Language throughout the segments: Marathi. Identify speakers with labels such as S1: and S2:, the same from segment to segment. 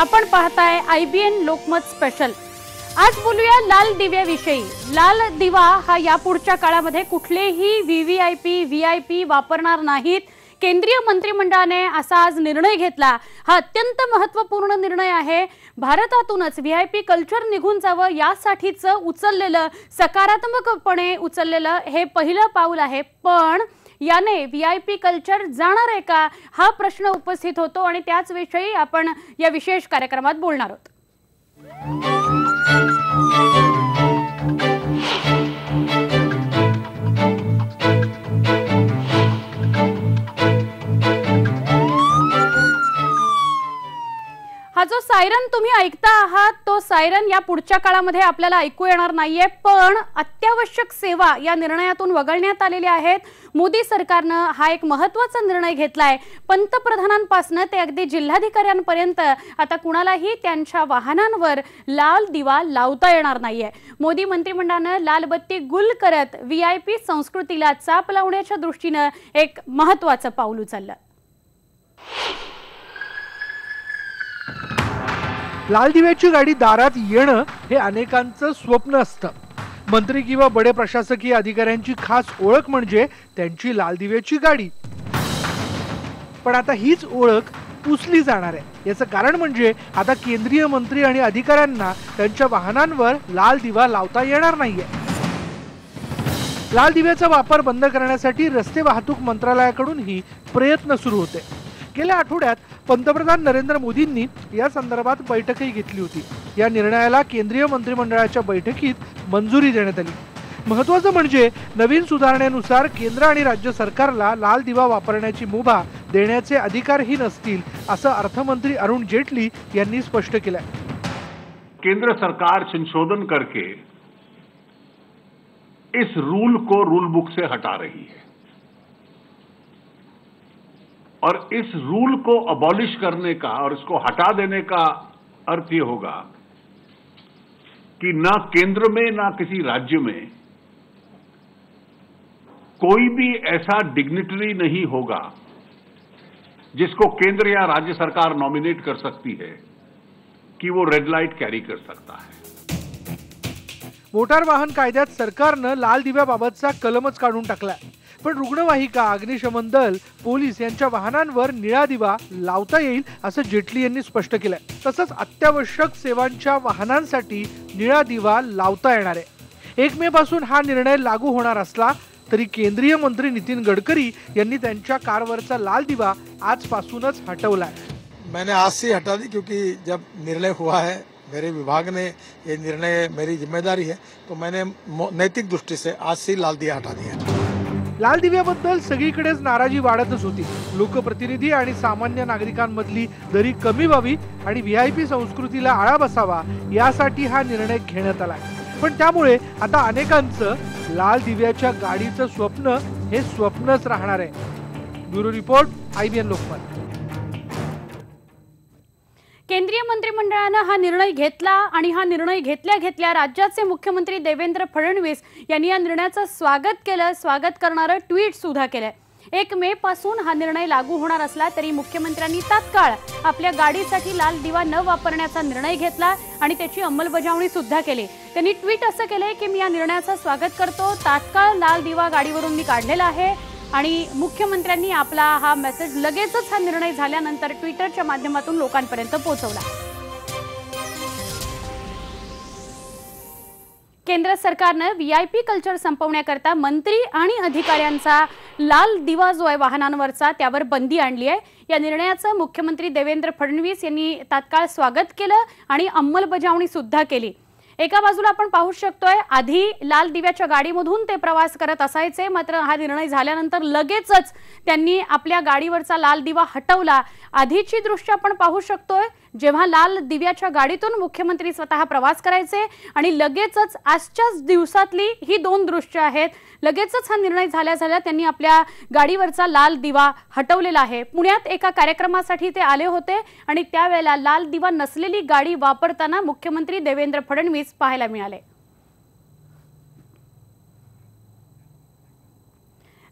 S1: आपण पाहताय I B N Lokmat special. आज बोलूया लाल दिव्याविषयी. लाल दिवा हा यापुढच्या काळामध्ये कुठलेही V V I P V I P वापरणार नाहीत. केंद्रीय मंत्रिमंडळाने असा आज निर्णय घेतला. हा अत्यंत महत्त्वपूर्ण निर्णय आहे. भारतातूनच व्ही आय पी कल्चर निघून जावं यासाठीचं उचललेलं सकारात्मकपणे उचललेलं हे पहिलं पाऊल आहे. पण याने व्ही आय पी कल्चर जाणार आहे का? हा प्रश्न उपस्थित होतो आणि त्याच विषयी आपण या विशेष कार्यक्रमात बोलणार आहोत. जो सायरन तुम्ही ऐकता आहात तो सायरन या पुढच्या काळामध्ये आपल्याला ऐकू येणार नाहीये. पण अत्यावश्यक सेवा या निर्णयातून वगळण्यात आलेल्या आहेत. मोदी सरकारनं हा एक महत्त्वाचा निर्णय घेतलाय. पंतप्रधानांपासून ते अगदी जिल्हाधिकाऱ्यांपर्यंत आता कुणालाही त्यांच्या वाहनांवर लाल दिवा लावता येणार नाहीये. मोदी मंत्रिमंडळानं लालबत्ती गुल करत व्ही आय पी संस्कृतीला चाप लावण्याच्या दृष्टीनं एक महत्वाचं पाऊल उचललं.
S2: लाल दिव्याची गाडी दारात येणं हे अनेकांचं स्वप्न असतं. मंत्री किंवा बडे प्रशासकीय अधिकाऱ्यांची खास ओळख म्हणजे त्यांची लाल दिव्याची गाडी. पण आता हीच ओळख पुसली जाणार आहे. याचं कारण म्हणजे आता केंद्रीय मंत्री आणि अधिकाऱ्यांना त्यांच्या वाहनांवर लाल दिवा लावता येणार नाहीये. लाल दिव्याचा वापर बंद करण्यासाठी रस्ते वाहतूक मंत्रालयाकडूनही प्रयत्न सुरू होते. गेल्या आठवड्यात पंतप्रधान नरेंद्र मोदींनी या संदर्भात बैठकही घेतली होती. या निर्णयाला केंद्रीय मंत्रिमंडळाच्या बैठकीत मंजुरी देण्यात आली. महत्वाचं म्हणजे नवीन सुधारणेनुसार केंद्र आणि राज्य सरकारला लाल दिवा वापरण्याची मुभा देण्याचे अधिकारही नसतील असं अर्थमंत्री अरुण जेटली यांनी स्पष्ट केलंय.
S3: केंद्र सरकार संशोधन करके इस रूल को रूल बुक से हटा रही है। और इस रूल को अबॉलिश करने का और इसको हटा देने का अर्थ ये होगा कि ना केंद्र में, ना किसी राज्य में कोई भी ऐसा डिग्निटरी नहीं होगा जिसको केंद्र या राज्य सरकार नॉमिनेट कर सकती है कि वो रेड लाइट कैरी कर सकता है।
S2: मोटार वाहन कायद्यात सरकारनं लाल दिव्याबाबतचा कलमच काढून टाकलाय. पण रुग्णवाहिका अग्निशमन दल पोलीस यांच्या वाहनांवर निळा दिवा लावता येईल असं जेटली यांनी स्पष्ट केलंय. तसंच अत्यावश्यक सेवांच्या वाहनांसाठी निळा दिवा लावता येणार आहे. एक मे पासून हा निर्णय लागू होणार असला तरी केंद्रीय मंत्री नितीन गडकरी यांनी त्यांच्या कारवरचा लाल दिवा आजपासूनच हटवलाय.
S4: मैंने आज से हटा दी क्योंकि जब निर्णय हुआ है मेरे विभाग ने ये निर्णय मेरी जिम्मेदारी है तो मैंने मो- नैतिक दृष्टि से आज से लाल दिया हटा दिया
S2: लाल दिव्याबद्दल सगळीकडेच नाराजी वाढतच होती. लोकप्रतिनिधी आणि सामान्य नागरिकांमधली दरी कमी व्हावी आणि व्ही आय पी संस्कृतीला आळा बसावा यासाठी हा निर्णय घेण्यात आला पण त्यामुळे आता अनेकांचं लाल दिव्याच्या गाडीचं स्वप्न हे स्वप्नच राहणार आहे. Bureau report I B N Lokmat.
S1: केंद्रीय मंत्रिमंडळानं हा निर्णय घेतला आणि हा निर्णय घेतल्या घेतल्या राज्याचे मुख्यमंत्री देवेंद्र फडणवीस यांनी या निर्णयाचं स्वागत केलं स्वागत करणारं ट्विट सुद्धा केलंय. एक मे पासून हा निर्णय लागू होणार असला तरी मुख्यमंत्र्यांनी तात्काळ आपल्या गाडीसाठी लाल दिवा न वापरण्याचा निर्णय घेतला आणि त्याची अंमलबजावणी सुद्धा केली. त्यांनी ट्विट असं केलंय की मी या निर्णयाचं स्वागत करतो तात्काळ लाल दिवा गाडीवरून मी काढलेला आहे आणि मुख्यमंत्र्यांनी आपला हा मेसेज लगेचच हा निर्णय झाल्यानंतर ट्विटरच्या माध्यमातून लोकांपर्यंत पोहोचवला. केंद्र सरकारनं व्ही आय पी कल्चर संपवण्याकरता मंत्री आणि अधिकाऱ्यांचा लाल दिवा जो आहे वाहनांवरचा त्यावर बंदी आणली आहे. या निर्णयाचं मुख्यमंत्री देवेंद्र फडणवीस यांनी तात्काळ स्वागत केलं आणि अंमलबजावणी सुद्धा केली. एका बाजूला आपण पाहू शकतोय आधी लाल दिव्याच्या गाडीमधून ते प्रवास करत असायचे मात्र हा निर्णय झाल्यानंतर लगेचच त्यांनी आपल्या गाडीवरचा लाल दिवा हटवला. आधीची दृश्य आपण पाहू शकतोय जेव्हा लाल दिव्याच्या गाडीतून मुख्यमंत्री स्वतः प्रवास करायचे आणि लगेचच आजच्याच दिवसातली ही दोन दृश्य आहेत. लगेचच हा निर्णय झाल्या झाल्या त्यांनी आपल्या गाडीवरचा लाल दिवा हटवलेला आहे. पुण्यात एका कार्यक्रमासाठी ते आले होते आणि त्यावेळेला लाल दिवा नसलेली गाडी वापरताना मुख्यमंत्री देवेंद्र फडणवीस पाहायला मिळाले.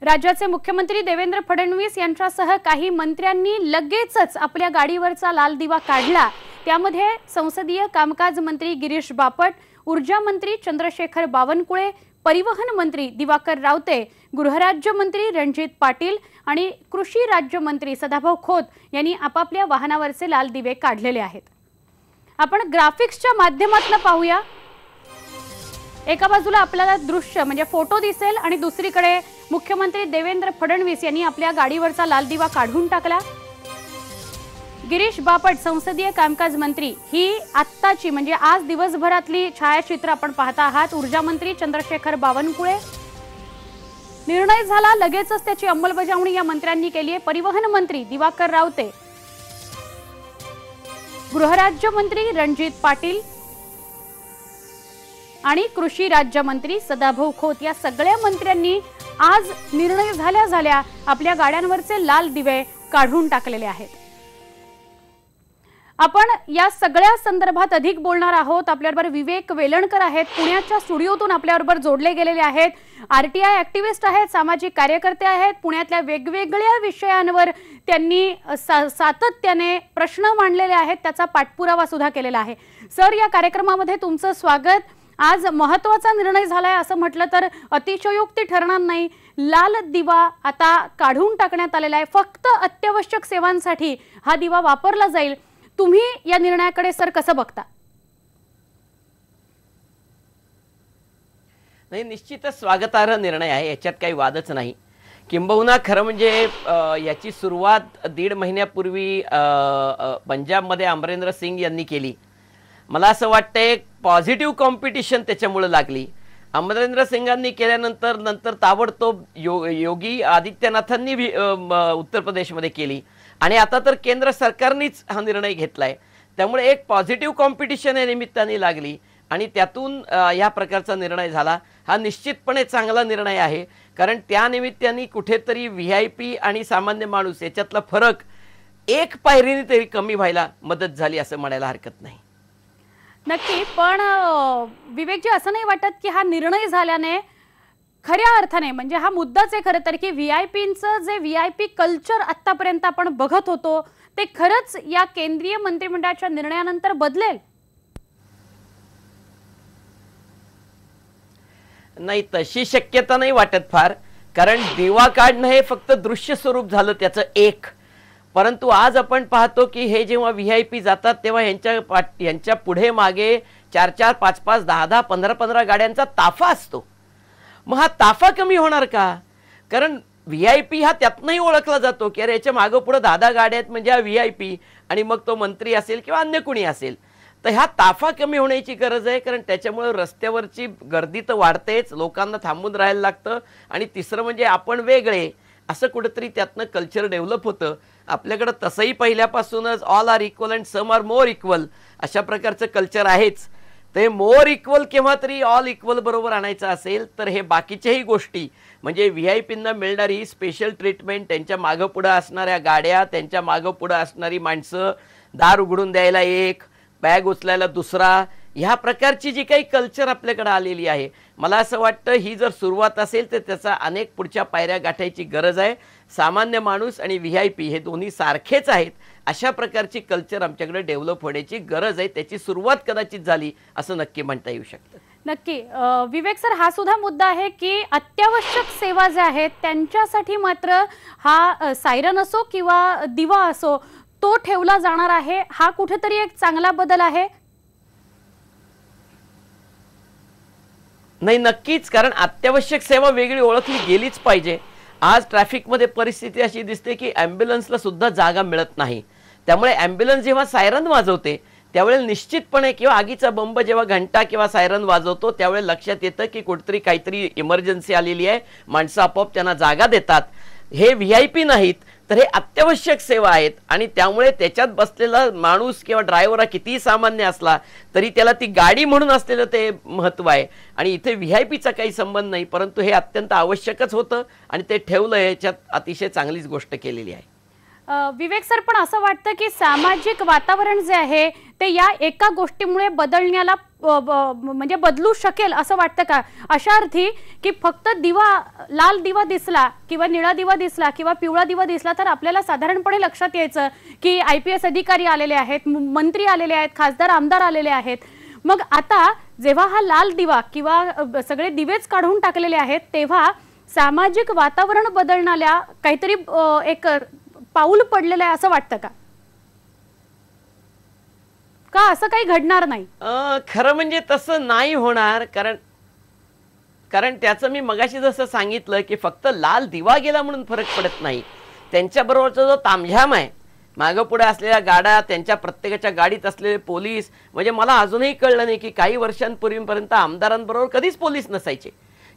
S1: राज्याचे मुख्यमंत्री देवेंद्र फडणवीस यांच्यासह काही मंत्र्यांनी लगेचच आपल्या गाडीवरचा लाल दिवा काढला. त्यामध्ये संसदीय कामकाज मंत्री गिरीश बापट ऊर्जा मंत्री चंद्रशेखर बावनकुळे परिवहन मंत्री दिवाकर रावते गृहराज्यमंत्री रणजित पाटील आणि कृषी राज्यमंत्री सदाभाऊ खोत यांनी आपापल्या वाहनावरचे लाल दिवे काढलेले आहेत. आपण ग्राफिक्सच्या माध्यमातून पाहूया. एका बाजूला आपल्याला दृश्य म्हणजे फोटो दिसेल आणि दुसरीकडे मुख्यमंत्री देवेंद्र फडणवीस यांनी आपल्या गाडीवरचा लाल दिवा काढून टाकला. गिरीश बापट संसदीय कामकाज मंत्री ही आत्ताची म्हणजे आज दिवसभरातली छायाचित्र आपण पाहता आहात. ऊर्जा मंत्री चंद्रशेखर बावनकुळे. निर्णय झाला लगेचच त्याची अंमलबजावणी या मंत्र्यांनी केली आहे. परिवहन मंत्री दिवाकर रावते. गृहराज्यमंत्री रणजित पाटील आणि कृषी राज्यमंत्री सदाभाऊ खोत या सगळ्या मंत्र्यांनी आज निर्णय झाल्या झाल्या आपल्या गाड्यांवरचे लाल दिवे काढून टाकलेले आहेत. आपण या सगळ्या संदर्भात अधिक बोलणार आहोत. आपल्याबरोबर विवेक वेलणकर आहेत. पुण्याच्या स्टुडिओतून आपल्याबरोबर जोडले गेलेले आहेत. आरटीआय ऍक्टिव्हिस्ट आहेत सामाजिक कार्यकर्ते आहेत. पुण्यातल्या वेगवेगळ्या विषयांवर त्यांनी सा सातत्याने प्रश्न मांडलेले आहेत. त्याचा पाठपुरावा सुद्धा केलेला आहे. सर या कार्यक्रमामध्ये तुमचं स्वागत. आज महत्त्वाचा निर्णय झालाय असं म्हटलं तर अतिशयोक्ती ठरणार नाही. लाल दिवा आता काढून टाकण्यात आलेला आहे. फक्त अत्यावश्यक सेवांसाठी हा दिवा वापरला जाईल. तुम्ही या निर्णयाकडे सर कसं बघता?
S5: नाही निश्चितच स्वागतार्ह निर्णय आहे. याच्यात काही वादच नाही. किंबहुना खरं म्हणजे याची सुरुवात दीड महिन्यापूर्वी पंजाबमध्ये अमरेंद्र सिंग यांनी केली. मला असं वाटतं एक पॉझिटिव्ह कॉम्पिटिशन त्याच्यामुळे लागली. अमरेंद्र सिंगांनी केल्यानंतर नंतर ताबडतोब यो योगी आदित्यनाथांनी उत्तर प्रदेशमध्ये केली. आणि आता तर केंद्र सरकारनेच हा निर्णय घेतला आहे त्यामुळे एक पॉझिटिव्ह कॉम्पिटिशन या निमित्ताने लागली. आणि त्यातून ह्या या प्रकारचा निर्णय झाला. हा निश्चितपणे चांगला निर्णय आहे. कारण त्या निमित्ताने कुठेतरी व्ही आय पी आणि सामान्य माणूस याच्यातला फरक एक पायरीने तरी कमी व्हायला मदत झाली असं म्हणायला हरकत नाही.
S1: नक्की पण विवेकजी असं नाही वाटत की हा निर्णय झाल्याने खऱ्या अर्थाने म्हणजे हा मुद्दाच आहे खरं तर की व्ही आय पीचं जे व्ही आय पी कल्चर आत्तापर्यंत आपण बघत होतो ते खरंच या केंद्रीय मंत्रिमंडळाच्या निर्णयानंतर बदलेल?
S5: नाही तशी शक्यता नाही वाटत फार कारण दिवा काढणं हे फक्त दृश्य स्वरूप झालं त्याचं एक. परंतु आज आपण पाहतो की हे जेव्हा व्ही आय पी जातात तेव्हा यांच्या पाठ यांच्या पुढे मागे चार चार पाच पाच दहा दहा पंधरा पंधरा गाड्यांचा ताफा असतो. मग हा ताफा कमी होणार का? कारण व्ही आय पी हा त्यातनंही ओळखला जातो की अरे याच्या मागं पुढं दहा दहा गाड्या आहेत म्हणजे हा व्ही आय पी आणि मग तो मंत्री असेल किंवा अन्य कुणी असेल. तर ह्या ताफा कमी होण्याची गरज आहे कारण त्याच्यामुळे रस्त्यावरची गर्दी तर वाढतेच लोकांना थांबून राहायला लागतं आणि तिसरं म्हणजे आपण वेगळे. असं कुठंतरी त्यातनं कल्चर डेव्हलप होतं. आपल्याकडं तसंही पहिल्यापासूनच all are equal and some are more equal अशा प्रकारचं कल्चर आहेच. ते मोर इक्वल केव्हा तरी ऑल इक्वल बरोबर आणायचं असेल तर हे बाकीच्याही गोष्टी. म्हणजे व्ही आय पींना मिळणारी स्पेशल ट्रीटमेंट त्यांच्या मागं पुढं असणाऱ्या गाड्या त्यांच्या मागं पुढं असणारी माणसं दार उघडून द्यायला एक बॅग उचलायला दुसरा ह्या प्रकारची जी काही कल्चर आपल्याकडे आलेली आहे. मला असं वाटतं ही जर सुरुवात असेल तर त्याचा अनेक पुढच्या पायऱ्या गाठायची गरज आहे. सामान्य माणूस आणि व्ही आय पी हे दोन्ही सारखेच आहेत. अशा प्रकारची कल्चर आमच्याकडे डेव्हलप होण्याची गरज आहे. त्याची सुरुवात कदाचित झाली असं नक्की म्हणता येऊ शकतं.
S1: नक्की. विवेक सर हा सुद्धा मुद्दा आहे की अत्यावश्यक सेवा ज्या आहेत त्यांच्यासाठी मात्र हा सायरन असो किंवा दिवा असो तो ठेवला जाणार आहे. हा कुठेतरी एक चांगला बदल आहे?
S5: नाही नक्कीच. कारण अत्यावश्यक सेवा वेगळी ओळखली गेलीच पाहिजे. आज ट्रॅफिकमध्ये परिस्थिती अशी दिसते की ॲम्ब्युलन्सला सुद्धा जागा मिळत नाही. त्यामुळे ॲम्ब्युलन्स जेव्हा सायरन वाजवते त्यावेळेला निश्चितपणे किंवा आगीचा बंब जेव्हा घंटा किंवा सायरन वाजवतो त्यावेळेला लक्षात येतं की कुठेतरी काहीतरी इमर्जन्सी आलेली आहे. माणसं आपोआप त्यांना जागा देतात. हे व्ही आय पी नाहीत तर हे अत्यावश्यक सेवा आहेत. आणि त्यामुळे त्याच्यात बसलेला माणूस किंवा ड्रायव्हर हा कितीही सामान्य असला तरी त्याला ती गाडी म्हणून असलेलं ते महत्त्व आहे. आणि इथे व्ही आय पीचा काही संबंध नाही परंतु हे अत्यंत आवश्यकच होतं आणि ते ठेवलं याच्यात अतिशय चांगलीच गोष्ट केलेली आहे.
S1: विवेक सर पण असं वाटतं की सामाजिक वातावरण जे आहे ते या एका गोष्टीमुळे बदलण्याला म्हणजे बदलू शकेल असं वाटतं का? अशा अर्थी की फक्त दिवा लाल दिवा दिसला किंवा निळा दिवा दिसला किंवा पिवळा दिवा दिसला तर आपल्याला साधारणपणे लक्षात यायचं की आय पी एस अधिकारी आलेले आहेत मंत्री आलेले आहेत खासदार आमदार आलेले आहेत. मग आता जेव्हा हा लाल दिवा किंवा सगळे दिवेच काढून टाकलेले आहेत तेव्हा सामाजिक वातावरण बदलणाऱ्या काहीतरी एक पाऊल पडलेलं आहे असं वाटतं का? का असं काही घडणार नाही?
S5: खरं म्हणजे तसं नाही होणार कारण कारण त्याचं मी मगाशी जसं सांगितलं की फक्त लाल दिवा गेला म्हणून फरक पडत नाही. त्यांच्याबरोबरचा जो तामझाम आहे मागं पुढे असलेल्या गाड्या त्यांच्या प्रत्येकाच्या गाडीत असलेले पोलीस म्हणजे मला अजूनही कळलं नाही की काही वर्षांपूर्वीपर्यंत आमदारांबरोबर कधीच पोलीस नसायचे.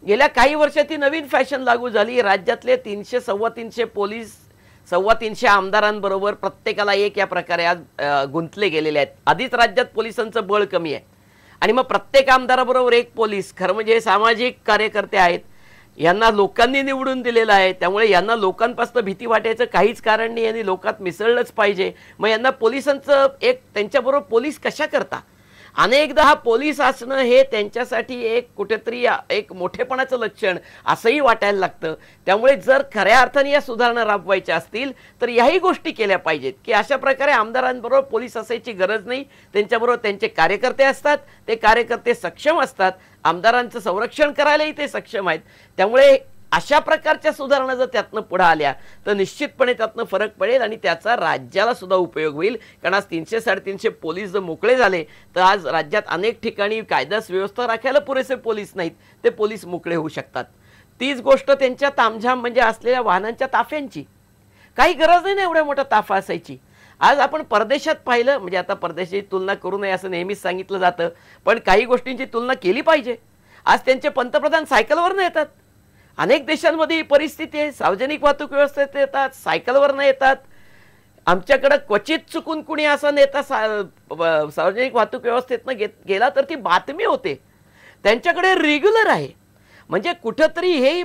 S5: गेल्या काही वर्षात ती नवीन फॅशन लागू झाली. राज्यातले तीनशे सव्वा तीनशे पोलीस सव्वा तीनशे आमदारांबरोबर प्रत्येकाला एक या प्रकारे आज गुंतले गेलेले आहेत. आधीच राज्यात पोलिसांचं बळ कमी आहे. आणि मग प्रत्येक आमदाराबरोबर एक पोलीस खरं म्हणजे हे सामाजिक कार्यकर्ते आहेत. यांना लोकांनी निवडून दिलेलं आहे. त्यामुळे यांना लोकांपासून भीती वाटायचं काहीच कारण नाही यांनी लोकात मिसळलंच पाहिजे. मग यांना पोलिसांचं एक त्यांच्याबरोबर पोलीस कशा करता? अनेकदा हा पोलीस असणं हे त्यांच्यासाठी एक कुठेतरी एक मोठेपणाचं लक्षण असंही वाटायला लागतं. त्यामुळे जर खऱ्या अर्थाने या सुधारणा राबवायच्या असतील तर याही गोष्टी केल्या पाहिजेत की अशा प्रकारे आमदारांबरोबर पोलीस असायची गरज नाही. त्यांच्याबरोबर त्यांचे कार्यकर्ते असतात ते कार्यकर्ते सक्षम असतात. आमदारांचं संरक्षण करायलाही ते सक्षम आहेत. त्यामुळे अशा प्रकारच्या सुधारणा जर त्यातनं पुढे आल्या तर निश्चितपणे त्यातनं फरक पडेल आणि त्याचा राज्याला सुद्धा उपयोग होईल. कारण आज तीनशे साडेतीनशे पोलीस जर मोकळे झाले तर आज राज्यात अनेक ठिकाणी कायदा व्यवस्था राखायला पुरेसे पोलीस नाहीत. ते पोलीस मोकळे होऊ शकतात. तीच गोष्ट त्यांच्या तामझाम म्हणजे असलेल्या वाहनांच्या ताफ्यांची. काही गरज नाही ना एवढ्या मोठा ताफा असायची. आज आपण परदेशात पाहिलं म्हणजे आता परदेशाची तुलना करू नये असं नेहमीच सांगितलं जातं पण काही गोष्टींची तुलना केली पाहिजे. आज त्यांचे पंतप्रधान सायकलवर येतात. अनेक देशांमध्ये ही परिस्थिती आहे. सार्वजनिक वाहतूक व्यवस्थेत येतात सायकलवरनं येतात. आमच्याकडं क्वचित चुकून कुणी असा नेता सा- सार्वजनिक वाहतूक व्यवस्थेतनं घेत गेला तर ती बातमी होते. त्यांच्याकडे रेग्युलर आहे. म्हणजे कुठंतरी हे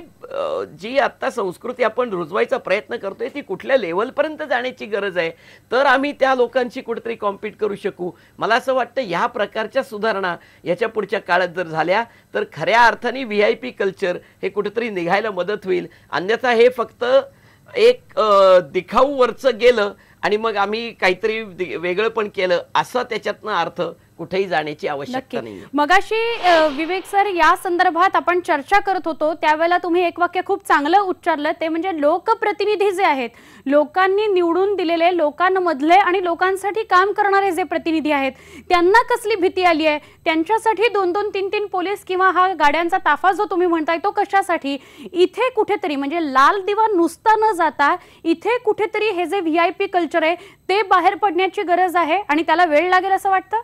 S5: जी आत्ता संस्कृती आपण रुजवायचा प्रयत्न करतोय ती कुठल्या लेवलपर्यंत जाण्याची गरज आहे? तर आम्ही त्या लोकांशी कुठेतरी कॉम्पीट करू शकू. मला असं वाटतं ह्या प्रकारच्या सुधारणा याच्या पुढच्या काळात जर झाल्या तर खऱ्या अर्थाने व्ही आय पी कल्चर हे कुठेतरी निघायला मदत होईल. अन्यथा हे फक्त एक दिखाऊ वरचं गेलं आणि मग आम्ही काहीतरी वेगळं पण केलं असा त्याच्यातनं अर्थ कुठेही जाण्याची आवश्यकता नाही
S1: मगाशी विवेक सर या संदर्भात आपण चर्चा करत होतो त्यावेळेला तुम्ही एक वाक्य खूप चांगलं उच्चारलं ते म्हणजे लोकप्रतिनिधी जे आहेत लोकांनी निवडून दिलेले लोकांमधले आणि लोकांसाठी काम करणारे जे प्रतिनिधी आहेत त्यांना कसली भीती आली आहे? त्यांच्यासाठी दोन दोन तीन तीन पोलीस किंवा हा गाड्यांचा ताफा जो तुम्ही म्हणताय तो कशासाठी? इथे कुठेतरी म्हणजे लाल दिवा नुसता न जाता इथे कुठेतरी हे जे व्ही आय पी कल्चर आहे ते बाहेर पडण्याची गरज आहे आणि त्याला वेळ लागेल असं वाटतं?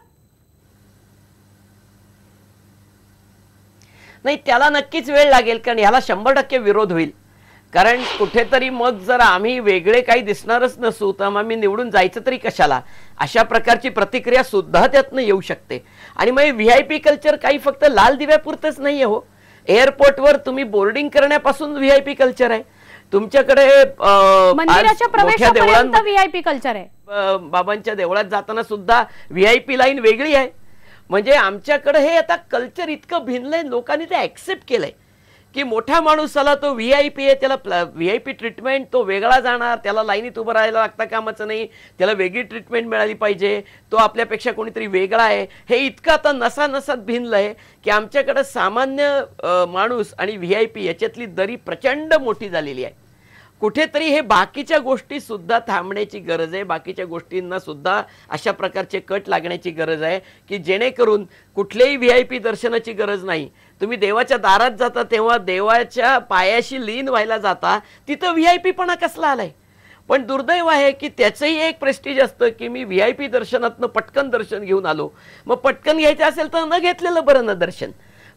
S5: नाही त्याला नक्कीच वेळ लागेल कारण ह्याला शंभर टक्के विरोध होईल. कारण कुठेतरी मग जर आम्ही वेगळे काही दिसणारच नसू तर मग आम्ही निवडून जायचं तरी कशाला? अशा प्रकारची प्रतिक्रिया सुद्धा त्यातनं येऊ शकते. आणि मग व्ही आय पी कल्चर काही फक्त लाल दिव्यापुरतच नाहीये हो. एअरपोर्टवर तुम्ही बोर्डिंग करण्यापासून व्ही आय पी कल्चर आहे. तुमच्याकडे मोठ्या
S1: प्रवेशापर्यंत
S5: देवळांमध्ये
S1: व्हीआयपी कल्चर आहे.
S5: बाबांच्या देवळात जाताना सुद्धा व्ही आय पी लाईन वेगळी आहे. म्हणजे आमच्याकडे हे आता कल्चर इतकं भिनलंय लोकांनी ते ऍक्सेप्ट केलंय. की मोठ्या माणूसाला तो व्ही आय पी आहे त्याला व्ही आय पी ट्रीटमेंट तो वेगळा जाणार त्याला लाईनीत उभं राहायला लागता कामाचं नाही त्याला वेगळी ट्रीटमेंट मिळाली पाहिजे तो आपल्यापेक्षा कोणीतरी वेगळा आहे. हे इतकं आता नसा नसात आहे की आमच्याकडं सामान्य माणूस आणि व्ही आय पी याच्यातली दरी प्रचंड मोठी झालेली आहे. कुठेतरी हे बाकीच्या गोष्टी सुद्धा थांबण्याची गरज आहे. बाकीच्या गोष्टींना सुद्धा अशा प्रकारचे कट लागण्याची गरज आहे की जेणेकरून कुठल्याही व्ही आय पी दर्शनाची गरज नाही. तुम्ही देवाच्या दारात जाता तेव्हा देवाच्या पायाशी लीन व्हायला जाता तिथं व्ही आय पीपणा कसला आलाय? पण दुर्दैव आहे की त्याचंही एक प्रेस्टिज असतं की मी व्ही आय पी दर्शनातनं पटकन दर्शन घेऊन आलो. मग पटकन घ्यायचं असेल तर न घेतलेलं बरं ना दर्शन.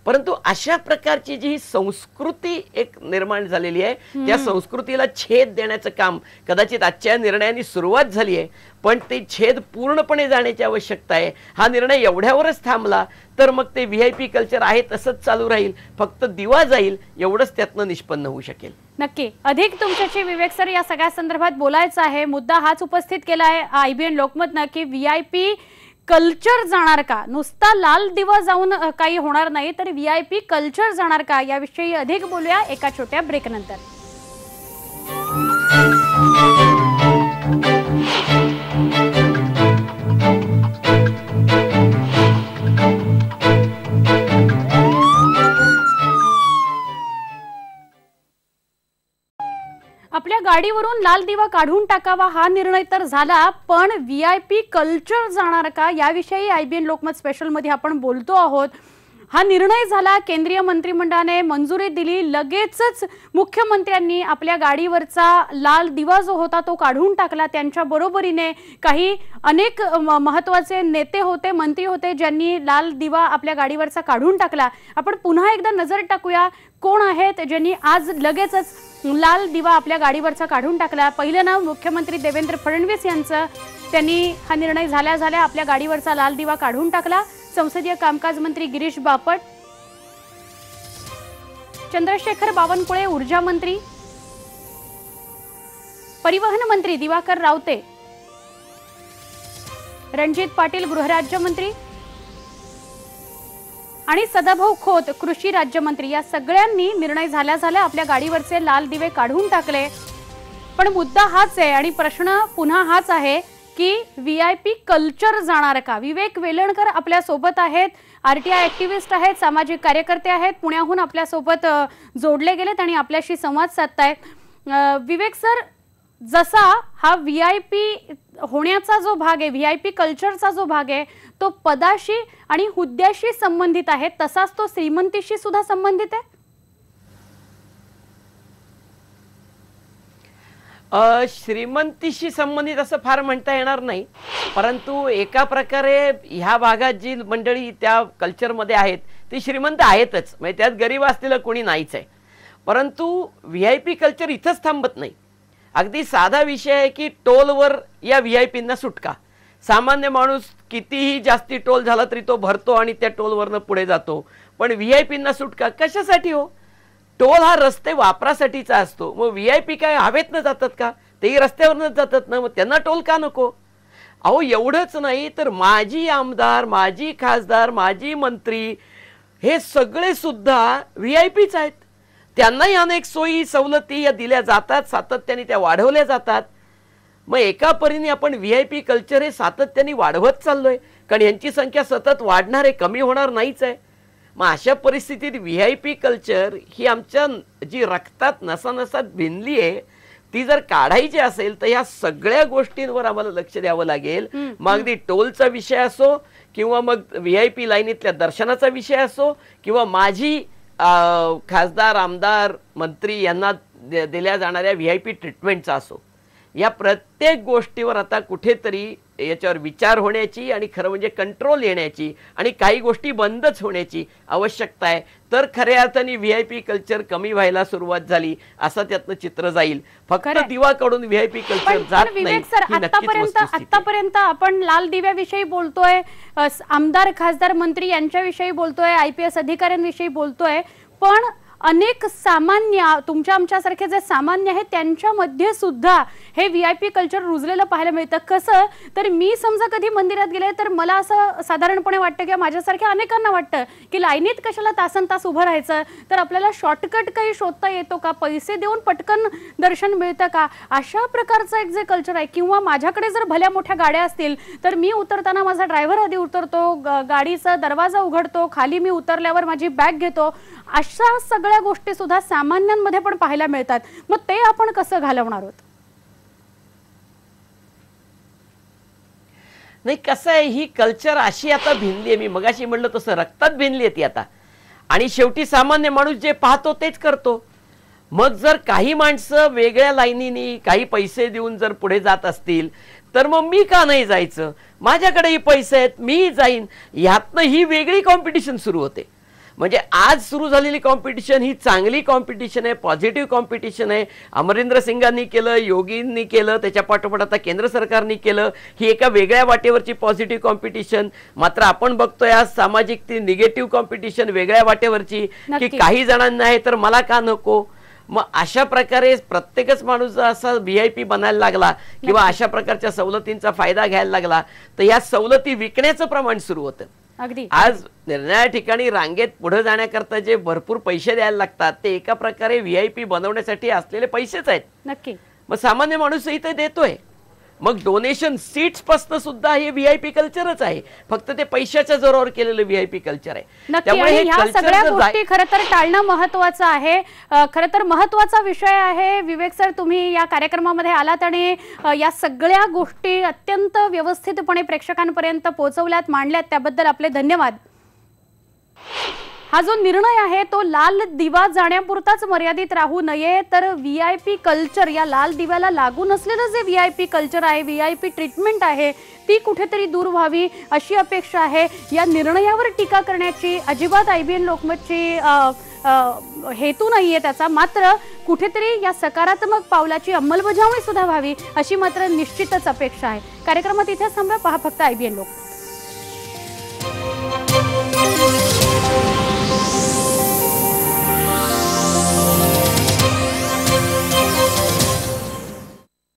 S5: परंतु अशा प्रकारची जी संस्कृती एक निर्माण झालेली आहे त्या संस्कृतीला छेद देण्याचं काम कदाचित आजच्या निर्णयाने सुरुवात झाली आहे पण ते छेद पूर्णपणे जाण्याची आवश्यकता आहे. हा निर्णय एवढ्यावरच थांबला तर मग ते व्ही आय पी कल्चर आहे तसंच चालू राहील फक्त दिवा जाईल एवढंच त्यातनं निष्पन्न होऊ शकेल.
S1: नक्की. अधिक तुमच्याशी विवेक सर या सगळ्या संदर्भात बोलायचं आहे. मुद्दा हाच उपस्थित केला आहे. आयबीएन लोकमतनं की व्ही आय पी कल्चर जाणार का? नुसता लाल दिवा जाऊन काही होणार नाही तर व्ही आय पी कल्चर जाणार का? याविषयी अधिक बोलूया एका छोट्या ब्रेकनंतर गाडीवरून लाल दिवा काढून टाकावा हा निर्णय तर झाला पण व्ही आय पी कल्चर जाणार का? याविषयी आय बी एन लोकमत स्पेशलमध्ये आपण बोलतो आहोत. हा निर्णय झाला. केंद्रीय मंत्रिमंडळाने मंजुरी दिली. लगेचच मुख्यमंत्र्यांनी आपल्या गाडीवरचा लाल दिवा जो होता तो काढून टाकला. त्यांच्या बरोबरीने काही अनेक म- महत्त्वाचे नेते होते मंत्री होते ज्यांनी लाल दिवा आपल्या गाडीवरचा काढून टाकला. आपण पुन्हा एकदा नजर टाकूया. कोण आहेत ज्यांनी आज लगेचच लाल दिवा आपल्या गाडीवरचा काढून टाकला? पहिलं नाव मुख्यमंत्री देवेंद्र फडणवीस यांचं. त्यांनी हा निर्णय झाल्या झाल्या आपल्या गाडीवरचा लाल दिवा काढून टाकला. संसदीय कामकाज मंत्री गिरीश बापट चंद्रशेखर बावनकुळे ऊर्जा मंत्री परिवहन मंत्री दिवाकर रावते रणजित पाटील गृहराज्यमंत्री आणि सदाभाऊ खोत कृषी राज्यमंत्री या सगळ्यांनी निर्णय झाल्या झाल्या आपल्या गाडीवरचे लाल दिवे काढून टाकले. पण मुद्दा हाच आहे आणि प्रश्न पुन्हा हाच आहे की व्ही आय पी कल्चर जाणार का? विवेक वेलणकर आपल्यासोबत आहेत आरटीआय ऍक्टिव्हिस्ट आहेत सामाजिक कार्यकर्ते आहेत. पुण्याहून आपल्यासोबत जोडले गेलेत आणि आपल्याशी संवाद साधतायत. विवेक सर जसा हा व्ही आय पी होण्याचा जो भाग आहे व्ही आय पी कल्चरचा जो भाग आहे तो पदाशी आणि हुद्द्याशी संबंधित आहे. तसाच तो श्रीमंतीशी सुद्धा संबंधित आहे?
S5: श्रीमंतीशी संबंधित असं फार म्हणता येणार नाही. परंतु एका प्रकारे ह्या भागात जी मंडळी त्या कल्चरमध्ये आहेत ती श्रीमंत आहेतच. म्हणजे त्यात गरीब असलेलं कोणी नाहीच आहे. परंतु व्ही आय पी कल्चर इथंच थांबत नाही. अगदी साधा विषय आहे की टोलवर या व्ही आय पींना सुटका. सामान्य माणूस कितीही जास्ती टोल झाला तरी तो भरतो आणि त्या टोलवरनं पुढे जातो. पण व्ही आय पींना सुटका कशासाठी हो? टोल हा रस्ते वापरासाठीचा असतो. मग व्ही आय पी काय हवेतनं जातात का? तेही रस्त्यावरनंच जातात ना? मग त्यांना टोल का नको? अहो एवढंच नाही तर माजी आमदार माजी खासदार माजी मंत्री हे सगळे सुद्धा व्ही आय पीच आहेत. त्यांनाही अनेक सोयी सवलती या दिल्या जातात सातत्याने त्या वाढवल्या जातात. मग एका परीने आपण व्ही आय पी कल्चर हे सातत्याने वाढवत चाललोय. कारण यांची संख्या सतत वाढणार आहे कमी होणार नाहीच आहे. मग अशा परिस्थितीत व्ही आय पी कल्चर ही आमच्या जी रक्तात नसानसात भिनली आहे ती जर काढायची असेल तर या सगळ्या गोष्टींवर आम्हाला लक्ष द्यावं लागेल. मग अगदी टोलचा विषय असो किंवा मग व्ही आय पी लाईनीतल्या दर्शनाचा विषय असो किंवा माझी खासदार आमदार मंत्री यांना दिल्या जाणाऱ्या व्ही आय पी ट्रीटमेंटचा असो. या प्रत्येक गोष्टीवर आता कुठेतरी याच्यावर विचार होण्याची आणि खरं म्हणजे कंट्रोल येण्याची आणि काही गोष्टी बंदच होण्याची आवश्यकता आहे तर खऱ्या अर्थाने व्ही आय पी कल्चर कमी व्हायला सुरुवात झाली असं त्यातनं चित्र जाईल फक्त. दिवाकडून व्ही आय पी कल्चर जात नाही
S1: आतापर्यंत. आतापर्यंत आपण लाल दिव्याविषयी बोलतोय आमदार खासदार मंत्री यांच्याविषयी बोलतोय आय पी एस अधिकाऱ्यांविषयी बोलतोय पण अनेक सामान्य तुमच्या आमच्यासारखे जे सामान्य आहेत त्यांच्यामध्ये सुद्धा हे व्ही आय पी कल्चर रुजलेलं पाहायला मिळतं. कसं? तर मी समजा कधी मंदिरात गेले तर मला असं साधारणपणे वाटतं किंवा माझ्यासारख्या अनेकांना वाटतं की लाईनीत कशाला तासन तास उभं राहायचं? तर आपल्याला शॉर्टकट काही शोधता येतो का? पैसे देऊन पटकन दर्शन मिळतं का? अशा प्रकारचं एक जे कल्चर आहे किंवा माझ्याकडे जर भल्या मोठ्या गाड्या असतील तर मी उतरताना माझा ड्रायव्हर आधी उतरतो ग- गाडीचा दरवाजा उघडतो खाली मी उतरल्यावर माझी बॅग घेतो. अशा सगळ्या गोष्टी सुद्धा सामान्यांमध्ये पण पाहायला मिळतात. मग ते आपण कसं घालवणार आहोत?
S5: नाही कसं आहे ही कल्चर अशी आता भिनली आहे. मी मगाशी म्हणलं तसं रक्तात भिनली आहे ती आता. आणि शेवटी सामान्य माणूस जे पाहतो तेच करतो. मग जर काही माणसं वेगळ्या लाईनीनी काही पैसे देऊन जर पुढे जात असतील तर मग मी का नाही जायचं? माझ्याकडेही पैसे आहेत मी जाईन. ह्यातनं ही वेगळी कॉम्पिटिशन सुरू होते. म्हणजे आज सुरू झालेली कॉम्पिटिशन ही चांगली कॉम्पिटिशन आहे पॉझिटिव्ह कॉम्पिटिशन आहे. अमरिंद्र सिंगांनी केलं योगींनी केलं त्याच्या पाठोपाठ आता केंद्र सरकारने केलं. ही एका वेगळ्या वाटेवरची पॉझिटिव्ह कॉम्पिटिशन मात्र आपण बघतोय आज सामाजिक ती निगेटिव्ह कॉम्पिटिशन वेगळ्या वाटेवरची की. काही जणांना आहे तर मला का नको? मग अशा प्रकारे प्रत्येकच माणूस असा व्ही आय पी बनायला लागला किंवा अशा प्रकारच्या सवलतींचा फायदा घ्यायला लागला तर या सवलती विकण्याचं प्रमाण सुरू होतं.
S1: अगदी.
S5: आज निर्णया ठिकाणी रांगेत पुढे जाण्याकरता जे भरपूर पैसे द्यायला लागतात ते एका प्रकारे व्ही आय पी बनवण्यासाठी असलेले पैसेच आहेत.
S1: नक्की.
S5: मग सामान्य माणूसही ते देतोय. मग डोनेशन सीट्स पासन सुद्धा हे व्हीआयपी कल्चरच आहे. फक्त ते पैशाच्या जोरावर केलेलं व्हीआयपी कल्चर आहे. त्यामुळे हे
S1: सगळ्या गोष्टी खरं तर टाळणं महत्वाचं आहे. खरं तर महत्त्वाचा विषय आहे. विवेक सर तुम्ही या कार्यक्रमामध्ये आलात आणि या सगळ्या गोष्टी अत्यंत व्यवस्थितपणे प्रेक्षकांपर्यंत पोहोचवल्यात मांडल्यात. त्याबद्दल आपले धन्यवाद. हा जो निर्णय आहे तो लाल दिवा जाण्यापुरताच मर्यादित राहू नये. तर व्ही आय पी कल्चर या लाल दिव्याला लागून असलेलं जे व्ही आय पी कल्चर आहे व्ही आय पी ट्रीटमेंट आहे ती कुठेतरी दूर व्हावी अशी अपेक्षा आहे. या निर्णयावर टीका करण्याची अजिबात आय बी एन लोकमतची हेतू नाही हेतू नाहीये त्याचा. मात्र कुठेतरी या सकारात्मक पावलाची अंमलबजावणी सुद्धा व्हावी अशी मात्र निश्चितच अपेक्षा आहे. कार्यक्रमात इथेच थांबा पहा फक्त आय बी एन लोक.